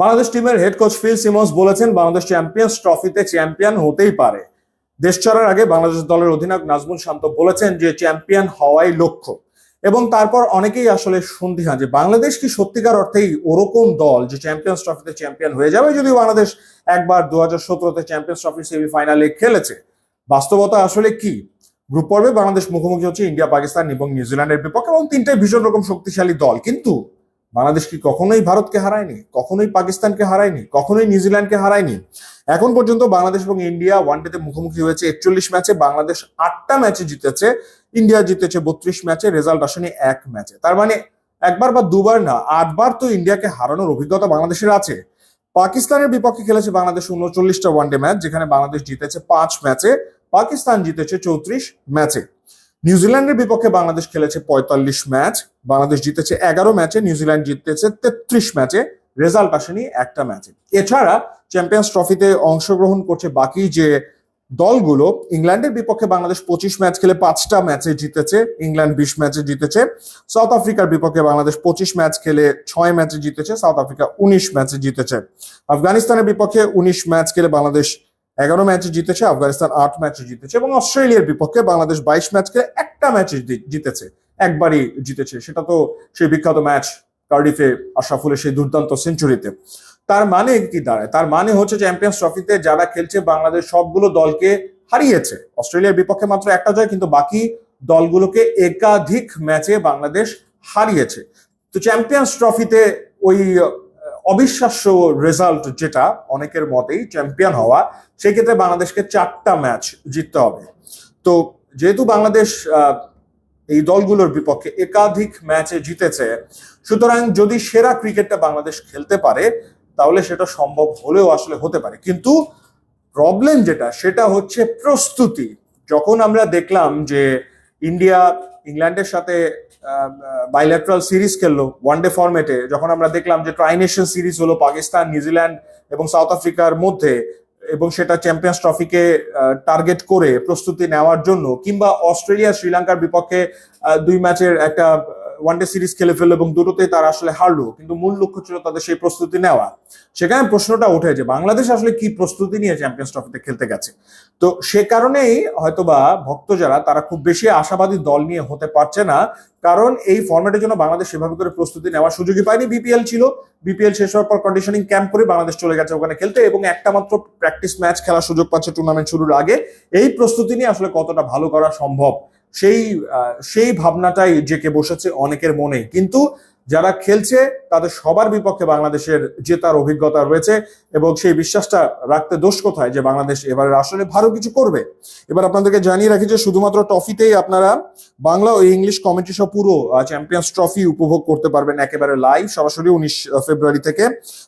বাংলাদেশ টিমের head coach Phil Simmons বলেছেন, Bangladesh champions ট্রফিতে চ্যাম্পিয়ন হতেই পারে। দেশ ছাড়ার আগে বাংলাদেশ দলের অধিনায়ক নাজমুল শান্ত বলেছেন যে চ্যাম্পিয়ন হওয়াই লক্ষ্য। এবং তারপর অনেকেই আসলে সন্দিহান যে বাংলাদেশ কি সত্যিকার অর্থেই ওরকম দল যে চ্যাম্পিয়ন্স ট্রফিতে চ্যাম্পিয়ন হয়ে যাবে? যদিও বাংলাদেশ একবার দু হাজার সতেরোতে চ্যাম্পিয়ন্স ট্রফির সেমিফাইনালে খেলেছে। বাস্তবতা আসলে কি? গ্রুপ পর্বে বাংলাদেশ মুখোমুখি হচ্ছে ইন্ডিয়া, পাকিস্তান এবং নিউজিল্যান্ডের বিপক্ষে এবং তিনটাই ভীষণ রকম শক্তিশালী দল। কিন্তু বাংলাদেশ কি কখনোই ভারতকে হারায়নি? কখনোই পাকিস্তানকে হারায়নি? কখনোই নিউজিল্যান্ডকে হারায়নি? এখন পর্যন্ত বাংলাদেশ এবং ইন্ডিয়া ওয়ানডেতে মুখোমুখি হয়েছে একচল্লিশ ম্যাচে, বাংলাদেশ আটটা ম্যাচে জিতেছে, ইন্ডিয়া জিতেছে বত্রিশ ম্যাচে রেজাল্ট আসেনি এক ম্যাচে। তার মানে একবার বা দুবার না, আটবার তো ইন্ডিয়াকে হারানোর অভিজ্ঞতা বাংলাদেশের আছে। পাকিস্তানের বিপক্ষে খেলেছে বাংলাদেশ উনচল্লিশটা ওয়ানডে ম্যাচ যেখানে বাংলাদেশ জিতেছে পাঁচ ম্যাচে, পাকিস্তান জিতেছে চৌত্রিশ ম্যাচে। নিউজিল্যান্ডের বিপক্ষে বাংলাদেশ খেলেছে পঁয়তাল্লিশ ম্যাচ, বাংলাদেশ জিতেছে এগারো ম্যাচে, নিউজিল্যান্ড জিতেছে তেত্রিশ ম্যাচে, রেজাল্ট আসেনি একটা ম্যাচে। এছাড়া চ্যাম্পিয়ন্স ট্রফিতে অংশগ্রহণ করছে বাকি যে দলগুলো, ইংল্যান্ডের বিপক্ষে বাংলাদেশ পঁচিশ ম্যাচ খেলে পাঁচটা ম্যাচে জিতেছে, ইংল্যান্ড বিশ ম্যাচে জিতেছে। সাউথ আফ্রিকার বিপক্ষে বাংলাদেশ পঁচিশ ম্যাচ খেলে ছয় ম্যাচে জিতেছে, সাউথ আফ্রিকা উনিশ ম্যাচে জিতেছে। আফগানিস্তানের বিপক্ষে উনিশ ম্যাচ খেলে বাংলাদেশ এগারো ম্যাচে জিতেছে, আফগানিস্তান আট ম্যাচে জিতেছে এবং অস্ট্রেলিয়ার বিপক্ষে বাংলাদেশ বাইশ ম্যাচ খেলে একটা ম্যাচে জিতেছে, একবারই জিতেছে। সেটা তো সেই বিখ্যাত ম্যাচ কার্ডিফে আশরাফুলের সেই দুর্দান্ত সেঞ্চুরিতে তার মানে কি দাঁড়ায়? তার মানে হচ্ছে চ্যাম্পিয়ন্স ট্রফিতে যারা খেলছে, বাংলাদেশ সবগুলো দলকে হারিয়েছে। অস্ট্রেলিয়ার বিপক্ষে মাত্র একটা জয়, কিন্তু বাকি দলগুলোকে একাধিক ম্যাচে বাংলাদেশ হারিয়েছে। তো চ্যাম্পিয়ন্স ট্রফিতে ওই অবিশ্বাস্য রেজাল্ট যেটা অনেকের মতেই চ্যাম্পিয়ন হওয়া, সেক্ষেত্রে বাংলাদেশকে চারটা ম্যাচ জিততে হবে। তো যেহেতু বাংলাদেশ এই দলগুলোর বিপক্ষে একাধিক ম্যাচে জিতেছে, সুতরাং যদি সেরা ক্রিকেটটা বাংলাদেশ খেলতে পারে, তাহলে সেটা সম্ভব হলেও আসলে হতে পারে। কিন্তু প্রবলেম যেটা, সেটা হচ্ছে প্রস্তুতি। যখন আমরা দেখলাম যে ইন্ডিয়া, ইংল্যান্ডের সাথে বাইল্যাট্রাল সিরিজ খেললো ওয়ান ডে ফর্মেটে যখন আমরা দেখলাম যে ট্রাইনেশন সিরিজ হলো পাকিস্তান, নিউজিল্যান্ড এবং সাউথ আফ্রিকার মধ্যে এবং সেটা চ্যাম্পিয়ন্স ট্রফিকে টার্গেট করে প্রস্তুতি নেওয়ার জন্য কিংবা অস্ট্রেলিয়া, শ্রীলঙ্কার বিপক্ষে দুই ম্যাচের একটা ওয়ানডে সিরিজ খেলে ফেলল এবং দুটোতেই তারা আসলে হারলো, কিন্তু মূল লক্ষ্য ছিল তাদের সেই প্রস্তুতি নেওয়া। সেখানে প্রশ্নটা ওঠে যে বাংলাদেশ আসলে কি প্রস্তুতি নিয়ে চ্যাম্পিয়ন্স ট্রফিতে খেলতে গেছে? তো সে কারণেই হয়তোবা ভক্ত যারা, তারা খুব বেশি আশাবাদী দল নিয়ে হতে পারছে না, কারণ এই ফর্মেটের জন্য বাংলাদেশ সেভাবে করে প্রস্তুতি নেওয়ার সুযোগই পায়নি। বিপিএল ছিল বিপিএল শেষ হওয়ার পর কন্ডিশনিং ক্যাম্প করে বাংলাদেশ চলে গেছে ওখানে খেলতে এবং একটা মাত্র প্র্যাকটিস ম্যাচ খেলার সুযোগ পাচ্ছে টুর্নামেন্ট শুরুর আগে। এই প্রস্তুতি নিয়ে আসলে কতটা ভালো করা সম্ভব? সেই সেই ভাবনাটাই জেকে বসেছে অনেকের মনে কিন্তু যারা খেলছে, তাদের সবার বিপক্ষে বাংলাদেশের জেতার অভিজ্ঞতা রয়েছে এবং সেই বিশ্বাসটা রাখতে দোষ কোথায় যে বাংলাদেশ এবারে আসলে ভালো কিছু করবে? এবার আপনাদেরকে জানিয়ে রাখি যে শুধুমাত্র ট্রফিতেই আপনারা বাংলা ও ইংলিশ কমেন্ট্রি সহ পুরো চ্যাম্পিয়ন্স ট্রফি উপভোগ করতে পারবেন একেবারে লাইভ সরাসরি উনিশ ফেব্রুয়ারি থেকে।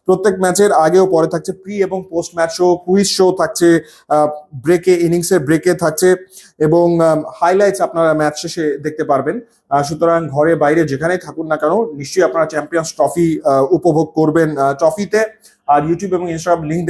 প্রত্যেক ম্যাচের আগে ও পরে থাকছে প্রি এবং post match show quiz show থাকছে ব্রেকে ইনিংসের ব্রেকে থাকছে এবং হাইলাইটস আপনারা ম্যাচ শেষে দেখতে পারবেন। সুতরাং ঘরে বাইরে যেখানেই থাকুন না কেন নিশ্চয়ই আপনারা চ্যাম্পিয়ন্স ট্রফি উপভোগ করবেন ট্রফিতে আর ইউটিউব এবং ইনস্টাগ্রাম লিঙ্ক